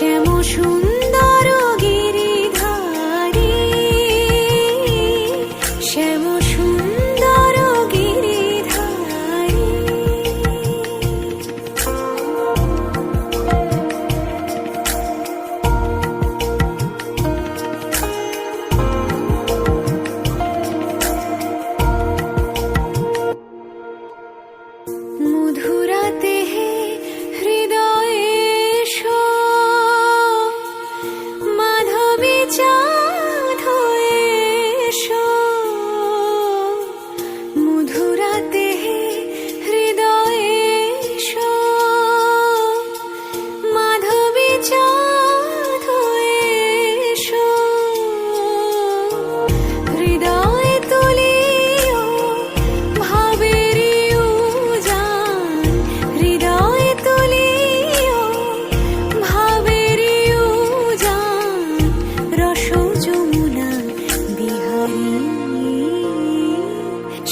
切莫出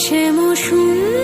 শ্যাম সুন্দর